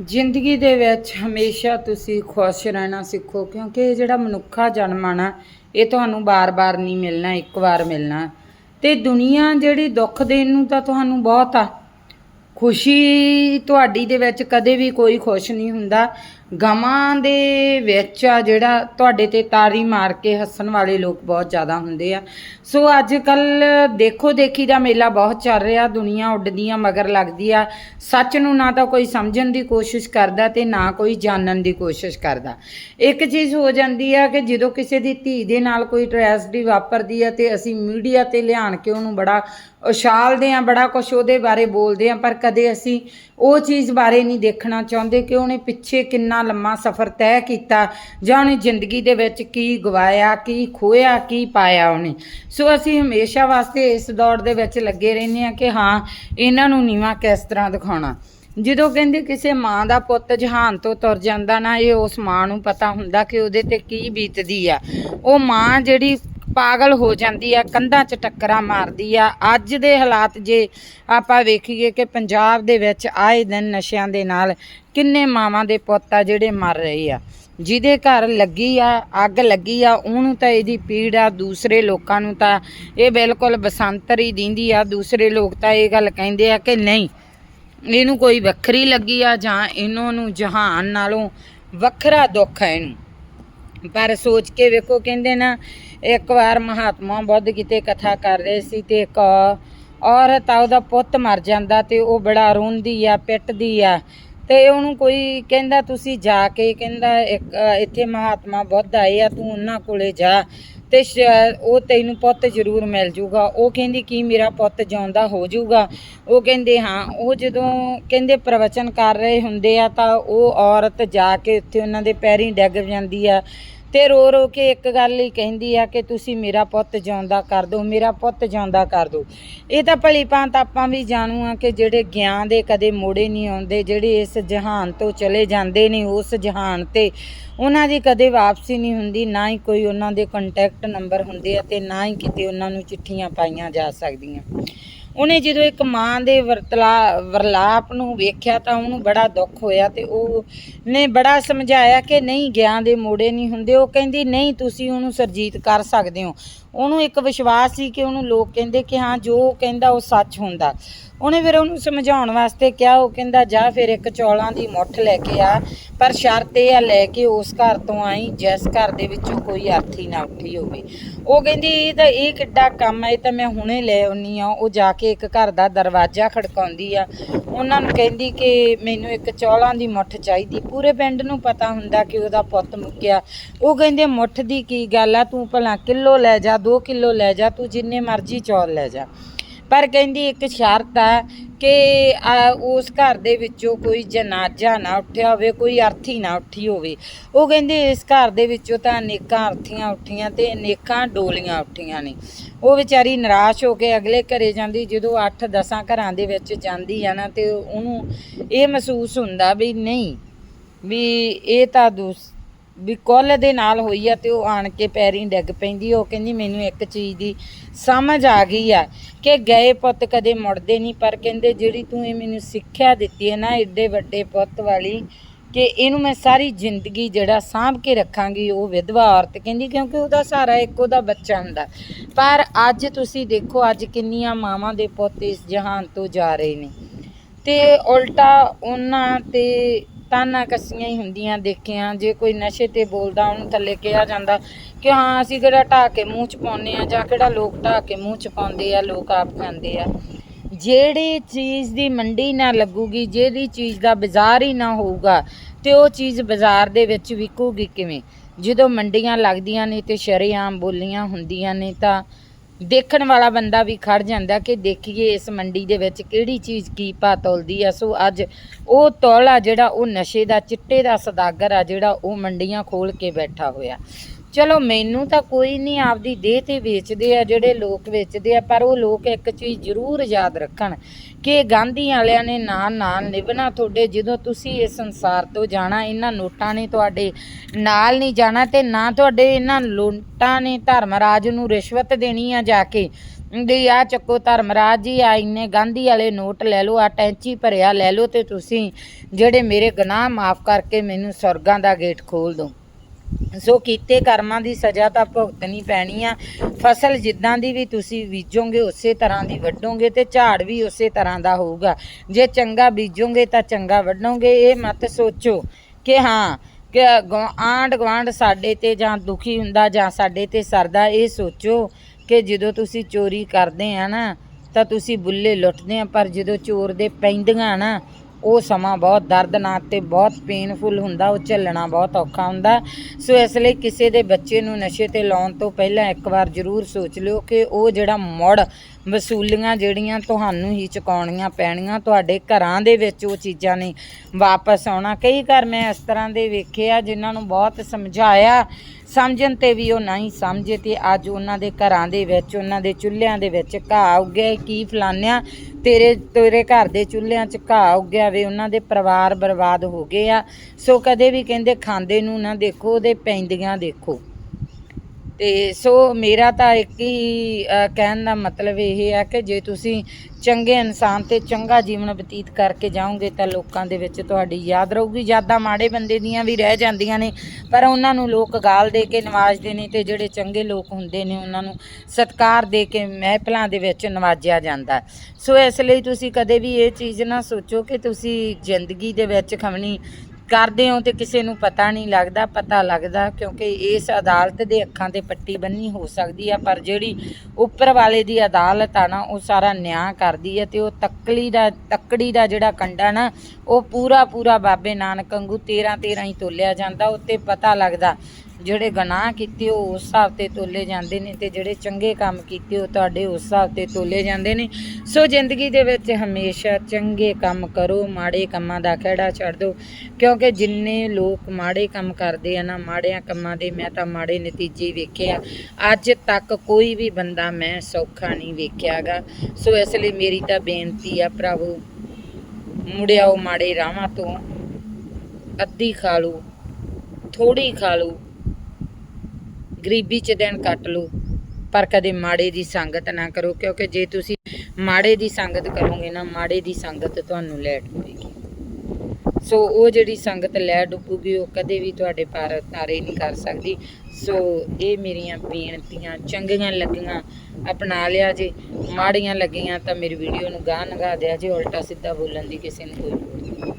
ਜ਼ਿੰਦਗੀ ਦੇ ਵਿੱਚ ਹਮੇਸ਼ਾ ਤੁਸੀਂ ਖੁਸ਼ ਰਹਿਣਾ ਸਿੱਖੋ, ਕਿਉਂਕਿ ਇਹ ਜਿਹੜਾ ਮਨੁੱਖਾ ਜਨਮ ਆ ਇਹ ਤੁਹਾਨੂੰ ਬਾਰ-ਬਾਰ ਨਹੀਂ ਮਿਲਣਾ, ਇੱਕ ਵਾਰ ਮਿਲਣਾ। ਤੇ ਦੁਨੀਆ ਜਿਹੜੀ ਦੁੱਖ ਦੇਣ ਨੂੰ ਤਾਂ ਤੁਹਾਨੂੰ ਬਹੁਤ ਆ। ਖੁਸ਼ੀ ਤੁਹਾਡੀ ਦੇ ਵਿੱਚ ਕਦੇ ਵੀ ਕੋਈ ਖੁਸ਼ ਨਹੀਂ ਹੁੰਦਾ। ਗਮਾਂ ਦੇ ਵਿੱਚ ਆ ਜਿਹੜਾ ਤੁਹਾਡੇ ਤੇ ਤਾਰੀ ਮਾਰ ਕੇ ਹੱਸਣ ਵਾਲੇ ਲੋਕ ਬਹੁਤ ਜ਼ਿਆਦਾ ਹੁੰਦੇ ਆ। ਸੋ ਅੱਜ ਕੱਲ ਦੇਖੋ ਦੇਖੀ ਦਾ ਮੇਲਾ ਬਹੁਤ ਚੱਲ ਰਿਹਾ, ਦੁਨੀਆ ਉੱਡਦੀਆਂ ਮਗਰ ਲੱਗਦੀ ਆ। ਸੱਚ ਨੂੰ ਨਾ ਤਾਂ ਕੋਈ ਸਮਝਣ ਦੀ ਕੋਸ਼ਿਸ਼ ਕਰਦਾ ਤੇ ਨਾ ਕੋਈ ਜਾਣਨ ਦੀ ਕੋਸ਼ਿਸ਼ ਕਰਦਾ। ਇੱਕ ਚੀਜ਼ ਹੋ ਜਾਂਦੀ ਆ ਕਿ ਜਦੋਂ ਕਿਸੇ ਦੀ ਧੀ ਦੇ ਨਾਲ ਕੋਈ ਟ੍ਰੈਜਡੀ ਵਾਪਰਦੀ ਆ ਤੇ ਅਸੀਂ ਮੀਡੀਆ ਤੇ ਲਿਆਣ ਕੇ ਉਹਨੂੰ ਬੜਾ ਉਛਾਲਦੇ ਆ, ਬੜਾ ਕੁਝ ਉਹਦੇ ਬਾਰੇ ਬੋਲਦੇ ਆ, ਪਰ ਕਦੇ ਅਸੀਂ ਉਹ ਚੀਜ਼ ਬਾਰੇ ਨਹੀਂ ਦੇਖਣਾ ਚਾਹੁੰਦੇ ਕਿ ਉਹਨੇ ਪਿੱਛੇ ਕਿੰਨਾ ਲੰਮਾ ਸਫ਼ਰ ਤੈਅ ਕੀਤਾ, ਜਾਂ ਉਹਨੇ ਜ਼ਿੰਦਗੀ ਦੇ ਵਿੱਚ ਕੀ ਗਵਾਇਆ, ਕੀ ਖੋਇਆ ਕੀ ਪਾਇਆ ਉਹਨੇ। ਸੋ ਅਸੀਂ ਹਮੇਸ਼ਾ ਵਾਸਤੇ ਇਸ ਦੌੜ ਦੇ ਵਿੱਚ ਲੱਗੇ ਰਹਿੰਦੇ ਆ ਕਿ ਹਾਂ, ਇਹਨਾਂ ਨੂੰ ਨੀਵਾ ਕਿਸ ਤਰ੍ਹਾਂ ਦਿਖਾਉਣਾ। ਜਦੋਂ ਕਹਿੰਦੇ ਕਿਸੇ ਮਾਂ ਦਾ ਪੁੱਤ ਜਹਾਨ ਤੋਂ ਤੁਰ ਜਾਂਦਾ ਨਾ, ਇਹ ਉਸ ਮਾਂ ਨੂੰ ਪਤਾ ਹੁੰਦਾ ਕਿ ਉਹਦੇ ਤੇ ਕੀ ਬੀਤਦੀ ਆ। ਉਹ ਮਾਂ ਜਿਹੜੀ ਪਾਗਲ ਹੋ ਜਾਂਦੀ ਆ, ਕੰਧਾਂ 'ਚ ਟੱਕਰਾਂ ਮਾਰਦੀ ਆ। ਅੱਜ ਦੇ ਹਾਲਾਤ ਜੇ ਆਪਾਂ ਵੇਖੀਏ ਕਿ ਪੰਜਾਬ ਦੇ ਵਿੱਚ ਆਏ ਦਿਨ ਨਸ਼ਿਆਂ ਦੇ ਨਾਲ ਕਿੰਨੇ ਮਾਵਾਂ ਦੇ ਪੁੱਤ ਆ ਜਿਹੜੇ ਮਰ ਰਹੇ ਆ। ਜਿਹਦੇ ਘਰ ਲੱਗੀ ਆ, ਅੱਗ ਲੱਗੀ ਆ, ਉਹਨੂੰ ਤਾਂ ਇਹਦੀ ਪੀੜ ਆ, ਦੂਸਰੇ ਲੋਕਾਂ ਨੂੰ ਤਾਂ ਇਹ ਬਿਲਕੁਲ ਬਸੰਤਰ ਹੀ ਦਿੰਦੀ ਆ। ਦੂਸਰੇ ਲੋਕ ਤਾਂ ਇਹ ਗੱਲ ਕਹਿੰਦੇ ਆ ਕਿ ਨਹੀਂ, ਇਹਨੂੰ ਕੋਈ ਵੱਖਰੀ ਲੱਗੀ ਆ ਜਾਂ ਇਹਨਾਂ ਨੂੰ ਜਹਾਨ ਨਾਲੋਂ ਵੱਖਰਾ ਦੁੱਖ ਹੈ ਇਹਨੂੰ। ਪਰ ਸੋਚ ਕੇ ਵੇਖੋ, ਕਹਿੰਦੇ ਨਾ ਇੱਕ ਵਾਰ ਮਹਾਤਮਾ ਬੁੱਧ ਕਿਤੇ ਕਥਾ ਕਰ ਰਹੇ ਸੀ ਤੇ ਇੱਕ ਔਰਤ ਆ, ਉਹਦਾ ਪੁੱਤ ਮਰ ਜਾਂਦਾ ਤੇ ਉਹ ਬੜਾ ਰੋਂਦੀ ਆ, ਪਿੱਟਦੀ ਆ। ਤੇ ਉਹਨੂੰ ਕੋਈ ਕਹਿੰਦਾ, ਤੁਸੀਂ ਜਾ ਕੇ ਕਹਿੰਦਾ, ਇੱਕ, ਇੱਥੇ ਮਹਾਤਮਾ ਬੁੱਧ ਆਏ ਆ, ਤੂੰ ਉਹਨਾਂ ਕੋਲੇ ਜਾ ਤੇ ਸ਼- ਉਹ ਤੈਨੂੰ ਪੁੱਤ ਜ਼ਰੂਰ ਮਿਲ ਜੂਗਾ। ਉਹ ਕਹਿੰਦੀ, ਕੀ ਮੇਰਾ ਪੁੱਤ ਜਿਉਂਦਾ ਹੋ ਜਾਊਗਾ ਉਹ ਕਹਿੰਦੇ, ਹਾਂ। ਉਹ ਜਦੋਂ ਕਹਿੰਦੇ ਪ੍ਰਵਚਨ ਕਰ ਰਹੇ ਹੁੰਦੇ ਆ, ਤਾਂ ਉਹ ਔਰਤ ਜਾ ਕੇ ਉੱਥੇ ਉਹਨਾਂ ਦੇ ਪੈਰੀਂ ਡਿੱਗ ਜਾਂਦੀ ਆ। ਤੇ ਰੋ ਰੋ ਕੇ ਇੱਕ ਗੱਲ ਹੀ ਕਹਿੰਦੀ ਆ ਕਿ ਤੁਸੀਂ ਮੇਰਾ ਪੁੱਤ ਜਿਉਂਦਾ ਕਰ ਦਿਓ, ਮੇਰਾ ਪੁੱਤ ਜਿਉਂਦਾ ਕਰ ਦਿਓ। ਇਹ ਤਾਂ ਭਲੀ ਭਾਂਤ ਆਪਾਂ ਵੀ ਜਾਣੂ ਆ ਕਿ ਜਿਹੜੇ ਗਿਆਨ ਦੇ ਕਦੇ ਮੋੜੇ ਨਹੀਂ ਆਉਂਦੇ, ਜਿਹੜੇ ਇਸ ਜਹਾਨ ਤੋਂ ਚਲੇ ਜਾਂਦੇ ਨੇ, ਉਸ ਜਹਾਨ ਤੇ ਉਹਨਾਂ ਦੀ ਕਦੇ ਵਾਪਸੀ ਨਹੀਂ ਹੁੰਦੀ, ਨਾ ਹੀ ਕੋਈ ਉਹਨਾਂ ਦੇ ਕੰਟੈਕਟ ਨੰਬਰ ਹੁੰਦੇ ਆ ਤੇ ਨਾ ਹੀ ਕਿਤੇ ਉਹਨਾਂ ਨੂੰ ਚਿੱਠੀਆਂ ਪਾਈਆਂ ਜਾ ਸਕਦੀਆਂ। ਉਹਨੇ ਜਦੋਂ ਇੱਕ ਮਾਂ ਦੇ ਵਰਤਲਾ, ਵਰਲਾਪ ਨੂੰ ਵੇਖਿਆ ਤਾਂ ਉਹਨੂੰ ਬੜਾ ਦੁੱਖ ਹੋਇਆ ਤੇ ਉਹ ਨੇ ਬੜਾ ਸਮਝਾਇਆ ਕਿ ਨਹੀਂ, ਗਿਆਨ ਦੇ ਮੋੜੇ ਨਹੀਂ ਹੁੰਦੇ। ਉਹ ਕਹਿੰਦੀ, ਨਹੀਂ, ਤੁਸੀਂ ਉਹਨੂੰ ਸਰਜੀਤ ਕਰ ਸਕਦੇ ਹੋ। ਉਹਨੂੰ ਇੱਕ ਵਿਸ਼ਵਾਸ ਸੀ ਕਿ ਉਹਨੂੰ ਲੋਕ ਕਹਿੰਦੇ ਕਿ ਹਾਂ, ਜੋ ਉਹ ਕਹਿੰਦਾ ਉਹ ਸੱਚ ਹੁੰਦਾ। ਉਹਨੇ ਫਿਰ ਉਹਨੂੰ ਸਮਝਾਉਣ ਵਾਸਤੇ ਕਿਹਾ, ਉਹ ਕਹਿੰਦਾ, ਜਾ ਫਿਰ ਇੱਕ ਚੌਲਾਂ ਦੀ ਮੁੱਠ ਲੈ ਕੇ ਆ, ਪਰ ਸ਼ਰਤ ਇਹ ਆ, ਲੈ ਕੇ ਉਸ ਘਰ ਤੋਂ ਆਈ, ਜਿਸ ਘਰ ਦੇ ਵਿੱਚੋਂ ਕੋਈ ਅਰਥੀ ਨਾ ਉੱਠੀ ਹੋਵੇ। ਉਹ ਕਹਿੰਦੀ, ਇਹ ਤਾਂ, ਇਹ ਕਿੱਡਾ ਕੰਮ ਹੈ ਇਹ ਤਾਂ ਮੈਂ ਹੁਣੇ ਲੈ ਆਉਣੀ ਆ ਉਹ ਜਾ ਕੇ ਇੱਕ ਘਰ ਦਾ ਦਰਵਾਜ਼ਾ ਖੜਕਾਉਂਦੀ ਆ। ਉਹਨਾਂ ਨੂੰ ਕਹਿੰਦੀ ਕਿ ਮੈਨੂੰ ਇੱਕ ਚੌਲਾਂ ਦੀ ਮੁੱਠ ਚਾਹੀਦੀ। ਪੂਰੇ ਪਿੰਡ ਨੂੰ ਪਤਾ ਹੁੰਦਾ ਕਿ ਉਹਦਾ ਪੁੱਤ ਮੁੱਕਿਆ। ਉਹ ਕਹਿੰਦੇ, ਮੁੱਠ ਦੀ ਕੀ ਗੱਲ ਆ? ਤੂੰ ਭਲਾ ਕਿਲੋ ਲੈ ਜਾ 2 ਕਿਲੋ ਲੈ ਜਾ, ਤੂੰ ਜਿੰਨੇ ਮਰਜ਼ੀ ਚੌਲ ਲੈ ਜਾ। ਪਰ ਕਹਿੰਦੀ ਇੱਕ ਸ਼ਰਤ ਆ ਕਿ ਉਸ ਘਰ ਦੇ ਵਿੱਚੋਂ ਕੋਈ ਜਨਾਜ਼ਾ ਨਾ ਉੱਠਿਆ ਹੋਵੇ, ਕੋਈ ਅਰਥੀ ਨਾ ਉੱਠੀ ਹੋਵੇ। ਉਹ ਕਹਿੰਦੇ ਇਸ ਘਰ ਦੇ ਵਿੱਚੋਂ ਤਾਂ ਅਨੇਕਾਂ ਅਰਥੀਆਂ ਉੱਠੀਆਂ ਤੇ ਅਨੇਕਾਂ ਡੋਲੀਆਂ ਉੱਠੀਆਂ ਨੇ। ਉਹ ਵਿਚਾਰੀ ਨਿਰਾਸ਼ ਹੋ ਕੇ ਅਗਲੇ ਘਰੇ ਜਾਂਦੀ, ਜਦੋਂ 8-10 ਘਰਾਂ ਦੇ ਵਿੱਚ ਜਾਂਦੀ ਆ ਨਾ ਤੇ ਉਹਨੂੰ ਇਹ ਮਹਿਸੂਸ ਹੁੰਦਾ ਵੀ ਨਹੀਂ, ਵੀ ਇਹ ਤਾਂ ਦੂਸ ਵੀ ਕੁੱਲ ਦੇ ਨਾਲ ਹੋਈ ਆ ਤੇ ਉਹ ਆਣ ਕੇ ਪੈਰੀਂ ਡਿੱਗ ਪੈਂਦੀ, ਉਹ ਕਹਿੰਦੀ ਮੈਨੂੰ ਇੱਕ ਚੀਜ਼ ਦੀ ਸਮਝ ਆ ਗਈ ਆ ਕਿ ਗਏ ਪੁੱਤ ਕਦੇ ਮੁੜਦੇ ਨਹੀਂ, ਪਰ ਕਹਿੰਦੇ ਜਿਹੜੀ ਤੂੰ ਇਹ ਮੈਨੂੰ ਸਿੱਖਿਆ ਦਿੱਤੀ ਹੈ ਨਾ ਏਡੇ ਵੱਡੇ ਪੁੱਤ ਵਾਲੀ ਕਿ ਇਹਨੂੰ ਮੈਂ ਸਾਰੀ ਜ਼ਿੰਦਗੀ ਜਿਹੜਾ ਸਾਂਭ ਕੇ ਰੱਖਾਂਗੀ, ਉਹ ਵਿਧਵਾ ਔਰਤ ਕਹਿੰਦੀ, ਕਿਉਂਕਿ ਉਹਦਾ ਸਹਾਰਾ ਇੱਕ ਉਹਦਾ ਬੱਚਾ ਹੁੰਦਾ। ਪਰ ਅੱਜ ਤੁਸੀਂ ਦੇਖੋ, ਅੱਜ ਕਿੰਨੀਆਂ ਮਾਵਾਂ ਦੇ ਪੁੱਤ ਇਸ ਜਹਾਨ ਤੋਂ ਜਾ ਰਹੇ ਨੇ। ਤੇ ਉਲਟਾ ਉਹਨਾਂ ਤੇ ਤਾਨਾ ਕੱਸੀਆਂ ਹੀ ਹੁੰਦੀਆਂ ਦੇਖੀਆਂ। ਜੇ ਕੋਈ ਨਸ਼ੇ ਤੇ ਬੋਲਦਾ, ਉਹਨੂੰ ਥੱਲੇ ਕਿਹਾ ਜਾਂਦਾ ਕਿ ਹਾਂ, ਅਸੀਂ ਕਿਹੜਾ ਢਾਹ ਕੇ ਮੂੰਹ ਚ ਪਾਉਂਦੇ ਆ ਜਾਂ ਕਿਹੜਾ ਲੋਕ ਢਾਹ ਕੇ ਮੂੰਹ ਚ ਪਾਉਂਦੇ ਆ, ਲੋਕ ਆਪ ਖਾਂਦੇ ਆ। ਜਿਹੜੀ ਚੀਜ਼ ਦੀ ਮੰਡੀ ਨਾ ਲੱਗੂਗੀ, ਜਿਹੜੀ ਚੀਜ਼ ਦਾ ਬਾਜ਼ਾਰ ਹੀ ਨਾ ਹੋਊਗਾ, ਤੇ ਉਹ ਚੀਜ਼ ਬਾਜ਼ਾਰ ਦੇ ਵਿੱਚ ਵਿਕੂਗੀ ਕਿਵੇਂ? ਜਦੋਂ ਮੰਡੀਆਂ ਲੱਗਦੀਆਂ ਨੇ ਤੇ ਸ਼ਰੇਆਮ ਬੋਲੀਆਂ ਹੁੰਦੀਆਂ ਨੇ ਤਾਂ ਦੇਖਣ ਵਾਲਾ ਬੰਦਾ ਵੀ ਖੜ ਜਾਂਦਾ ਕਿ ਦੇਖੀਏ ਇਸ ਮੰਡੀ ਦੇ ਵਿੱਚ ਕਿਹੜੀ ਚੀਜ਼ ਕੀ ਭਾਅ ਤੁਲਦੀ ਆ। ਸੋ ਅੱਜ ਉਹ ਤੌਲਾ ਜਿਹੜਾ ਉਹ ਨਸ਼ੇ ਦਾ, ਚਿੱਟੇ ਦਾ ਸਦਾਗਰ ਆ ਜਿਹੜਾ ਉਹ ਮੰਡੀਆਂ ਖੋਲ ਕੇ ਬੈਠਾ ਹੋਇਆ। ਚਲੋ ਮੈਨੂੰ ਤਾਂ ਕੋਈ ਨਹੀਂ ਆਪਦੀ ਦੇਹ ਤੇ ਵੇਚਦੇ ਆ ਜਿਹੜੇ ਲੋਕ ਵੇਚਦੇ ਆ, ਪਰ ਉਹ ਲੋਕ ਇੱਕ ਚੀਜ਼ ਜ਼ਰੂਰ ਯਾਦ ਰੱਖਣ ਕਿ ਗਾਂਧੀ ਵਾਲਿਆਂ ਨੇ ਨਾਲ ਨਾਲ ਨਿਭਣਾ ਤੁਹਾਡੇ, ਜਦੋਂ ਤੁਸੀਂ ਇਸ ਸੰਸਾਰ ਤੋਂ ਜਾਣਾ, ਇਹਨਾਂ ਨੋਟਾਂ ਨੇ ਤੁਹਾਡੇ ਨਾਲ ਨਹੀਂ ਜਾਣਾ ਤੇ ਨਾ ਤੁਹਾਡੇ ਇਹਨਾਂ ਲੋਟਾਂ ਨੇ ਧਰਮਰਾਜ ਨੂੰ ਰਿਸ਼ਵਤ ਦੇਣੀ ਆ ਜਾ ਕੇ। ਵੀ ਆ ਚੱਕੋ ਧਰਮਰਾਜ ਜੀ, ਆ ਇੰਨੇ ਗਾਂਧੀ ਵਾਲੇ ਨੋਟ ਲੈ ਲਓ, ਆ ਟੈਂਚੀ ਭਰਿਆ ਲੈ ਲਓ ਤੇ ਤੁਸੀਂ ਜਿਹੜੇ ਮੇਰੇ ਗੁਨਾਹ ਮਾਫ ਕਰਕੇ ਮੈਨੂੰ ਸਵਰਗਾਂ ਦਾ ਗੇਟ ਖੋਲ ਦਿਓ। ਸੋ ਕੀਤੇ ਕਰਮਾਂ ਦੀ ਸਜ਼ਾ ਤਾਂ ਭੁਗਤਣੀ ਪੈਣੀ ਆ। ਫਸਲ ਜਿੱਦਾਂ ਦੀ ਵੀ ਤੁਸੀਂ ਬੀਜੋਗੇ, ਉਸੇ ਤਰ੍ਹਾਂ ਦੀ ਵੱਢੋਗੇ ਤੇ ਝਾੜ ਵੀ ਉਸੇ ਤਰ੍ਹਾਂ ਦਾ ਹੋਊਗਾ। ਜੇ ਚੰਗਾ ਬੀਜੋਗੇ ਤਾਂ ਚੰਗਾ ਵੱਢੋਗੇ। ਇਹ ਮਤ ਸੋਚੋ ਕਿ ਹਾਂ, ਕਿ ਆਂਡ ਗਵਾਂਡ ਸਾਡੇ ਤੇ ਜਾਂ ਦੁਖੀ ਹੁੰਦਾ ਜਾਂ ਸਾਡੇ ਤੇ ਸਰਦਾ, ਇਹ ਸੋਚੋ ਕਿ ਜਦੋਂ ਤੁਸੀਂ ਚੋਰੀ ਕਰਦੇ ਆ ਨਾ, ਤਾਂ ਤੁਸੀਂ ਬੁੱਲੇ ਲੁੱਟਦੇ ਆ। ਪਰ ਜਦੋਂ ਚੋਰ ਦੇ ਪੈਂਦੀਆਂ ਨਾ ਉਹ ਸਮਾਂ ਬਹੁਤ ਦਰਦਨਾਕ ਤੇ ਬਹੁਤ ਪੇਨਫੁਲ ਹੁੰਦਾ, ਉਹ ਝੱਲਣਾ ਬਹੁਤ ਔਖਾ ਹੁੰਦਾ। ਸੋ ਇਸ ਲਈ ਕਿਸੇ ਦੇ ਬੱਚੇ ਨੂੰ ਨਸ਼ੇ ਤੇ ਲਾਉਣ ਤੋਂ ਪਹਿਲਾਂ ਇੱਕ ਵਾਰ ਜ਼ਰੂਰ ਸੋਚ ਲਿਓ ਕਿ ਉਹ ਜਿਹੜਾ ਮੁੜ ਵਸੂਲੀਆਂ ਜਿਹੜੀਆਂ ਤੁਹਾਨੂੰ ਹੀ ਚੁਕਾਉਣੀਆਂ ਪੈਣੀਆਂ, ਤੁਹਾਡੇ ਘਰਾਂ ਦੇ ਵਿੱਚ ਉਹ ਚੀਜ਼ਾਂ ਨੇ ਵਾਪਸ ਆਉਣਾ। ਕਈ ਘਰ ਮੈਂ ਇਸ ਤਰ੍ਹਾਂ ਦੇ ਵੇਖੇ ਆ ਜਿਨ੍ਹਾਂ ਨੂੰ ਬਹੁਤ ਸਮਝਾਇਆ, ਸਮਝਣ ਤੇ ਵੀ ਉਹ ਨਹੀਂ ਸਮਝੇ ਤੇ ਅੱਜ ਉਹਨਾਂ ਦੇ ਘਰਾਂ ਦੇ ਵਿੱਚ, ਉਹਨਾਂ ਦੇ ਚੁੱਲ੍ਹਿਆਂ ਦੇ ਵਿੱਚ ਘਾਹ ਉੱਗਿਆ। ਕੀ ਫਲਾਨਿਆ ਤੇਰੇ ਤੇਰੇ ਘਰ ਦੇ ਚੁੱਲ੍ਹਿਆਂ 'ਚ ਘਾਹ ਉੱਗਿਆ ਵੇ, ਉਹਨਾਂ ਦੇ ਪਰਿਵਾਰ ਬਰਬਾਦ ਹੋ ਗਏ ਆ। ਸੋ ਕਦੇ ਵੀ ਕਹਿੰਦੇ ਖਾਂਦੇ ਨੂੰ ਨਾ ਦੇਖੋ, ਉਹਦੇ ਪੈਂਦੀਆਂ ਦੇਖੋ। ਤੇ ਸੋ ਮੇਰਾ ਤਾਂ ਇੱਕ ਹੀ ਕਹਿਣ ਦਾ ਮਤਲਬ ਇਹ ਹੈ ਕਿ ਜੇ ਤੁਸੀਂ ਚੰਗੇ ਇਨਸਾਨ ਤੇ ਚੰਗਾ ਜੀਵਨ ਬਤੀਤ ਕਰਕੇ ਜਾਓਗੇ ਤਾਂ ਲੋਕਾਂ ਦੇ ਵਿੱਚ ਤੁਹਾਡੀ ਯਾਦ ਰਹੂਗੀ। ਯਾਦਾਂ ਮਾੜੇ ਬੰਦੇ ਦੀਆਂ ਵੀ ਰਹਿ ਜਾਂਦੀਆਂ ਨੇ, ਪਰ ਉਹਨਾਂ ਨੂੰ ਲੋਕ ਗਾਲ ਦੇ ਕੇ ਨਵਾਜਦੇ ਨੇ ਤੇ ਜਿਹੜੇ ਚੰਗੇ ਲੋਕ ਹੁੰਦੇ ਨੇ ਉਹਨਾਂ ਨੂੰ ਸਤਿਕਾਰ ਦੇ ਕੇ ਮਹਿਫਲਾਂ ਦੇ ਵਿੱਚ ਨਵਾਜਿਆ ਜਾਂਦਾ। ਸੋ ਇਸ ਲਈ ਤੁਸੀਂ ਕਦੇ ਵੀ ਇਹ ਚੀਜ਼ ਨਾ ਸੋਚੋ ਕਿ ਤੁਸੀਂ ਜ਼ਿੰਦਗੀ ਦੇ ਵਿੱਚ ਖਵਣੀ ਕਰਦੇ ਹੋ ਤੇ ਕਿਸੇ ਨੂੰ ਪਤਾ ਨਹੀਂ ਲੱਗਦਾ, ਪਤਾ ਲੱਗਦਾ ਕਿਉਂਕਿ ਇਸ ਅਦਾਲਤ ਦੇ ਅੱਖਾਂ ਤੇ ਪੱਟੀ ਬੰਨੀ ਹੋ ਸਕਦੀ ਆ, ਪਰ ਜਿਹੜੀ ਉੱਪਰ ਵਾਲੇ ਦੀ ਅਦਾਲਤ ਆ ਨਾ, ਉਹ ਸਾਰਾ ਨਿਆਂ ਕਰਦੀ ਹੈ ਤੇ ਉਹ ਤੱਕਲੀ ਦਾ, ਤੱਕੜੀ ਦਾ ਜਿਹੜਾ ਕੰਡਾ ਨਾ, ਉਹ ਪੂਰਾ ਪੂਰਾ ਬਾਬੇ ਨਾਨਕ ਵਾਂਗੂ 13 13 ਹੀ ਤੋਲਿਆ ਜਾਂਦਾ, ਉੱਤੇ ਪਤਾ ਲੱਗਦਾ ਜਿਹੜੇ ਗੁਨਾਹ ਕੀਤੇ, ਉਹ ਉਸ ਹਿਸਾਬ ਤੇ ਤੋਲੇ ਜਾਂਦੇ ਨੇ ਤੇ ਜਿਹੜੇ ਚੰਗੇ ਕੰਮ ਕੀਤੇ, ਉਹ ਤੁਹਾਡੇ ਉਸ ਹਿਸਾਬ ਤੇ ਤੋਲੇ ਜਾਂਦੇ ਨੇ। ਸੋ ਜ਼ਿੰਦਗੀ ਦੇ ਵਿੱਚ ਹਮੇਸ਼ਾ ਚੰਗੇ ਕੰਮ ਕਰੋ, ਮਾੜੇ ਕੰਮਾਂ ਦਾ ਖਹਿੜਾ ਛੱਡ ਦਿਓ। ਕਿਉਂਕਿ ਜਿੰਨੇ ਲੋਕ ਮਾੜੇ ਕੰਮ ਕਰਦੇ ਆ ਨਾ, ਮਾੜਿਆਂ ਕੰਮਾਂ ਦੇ ਮੈਂ ਤਾਂ ਮਾੜੇ ਨਤੀਜੇ ਵੇਖੇ ਆ। ਅੱਜ ਤੱਕ ਕੋਈ ਵੀ ਬੰਦਾ ਮੈਂ ਸੌਖਾ ਨਹੀਂ ਵੇਖਿਆਗਾ। ਸੋ ਇਸ ਲਈ ਮੇਰੀ ਤਾਂ ਬੇਨਤੀ ਆ, ਭਰਾਵੋ, ਮੁੜਿਆਓ ਮਾੜੇ ਰਾਹਾਂ ਤੋਂ, ਅੱਧੀ ਖਾ ਲਓ ਥੋੜੀ ਖਾ ਲਓ। ਗਰੀਬੀ 'ਚ ਦਿਨ ਕੱਟ ਲਓ, ਪਰ ਕਦੇ ਮਾੜੇ ਦੀ ਸੰਗਤ ਨਾ ਕਰੋ, ਕਿਉਂਕਿ ਜੇ ਤੁਸੀਂ ਮਾੜੇ ਦੀ ਸੰਗਤ ਕਰੋਗੇ ਨਾ, ਮਾੜੇ ਦੀ ਸੰਗਤ ਤੁਹਾਨੂੰ ਲੈ ਡੁੱਬੇਗੀ ਸੋ ਉਹ ਜਿਹੜੀ ਸੰਗਤ ਲੈ ਡੁੱਬੂਗੀ, ਉਹ ਕਦੇ ਵੀ ਤੁਹਾਡੇ ਪਾਰ ਤਾਰੇ ਨਹੀਂ ਕਰ ਸਕਦੀ। ਸੋ ਇਹ ਮੇਰੀਆਂ ਬੇਨਤੀਆਂ, ਚੰਗੀਆਂ ਲੱਗੀਆਂ, ਅਪਣਾ ਲਿਆ ਜੇ, ਮਾੜੀਆਂ ਲੱਗੀਆਂ ਤਾਂ ਮੇਰੀ ਵੀਡੀਓ ਨੂੰ ਗਾਹ ਨਗਾ ਦਿਆ ਜੇ, ਉਲਟਾ ਸਿੱਧਾ ਬੋਲਣ ਦੀ ਕਿਸੇ ਨੂੰ ਕੋਈ ਲੋੜ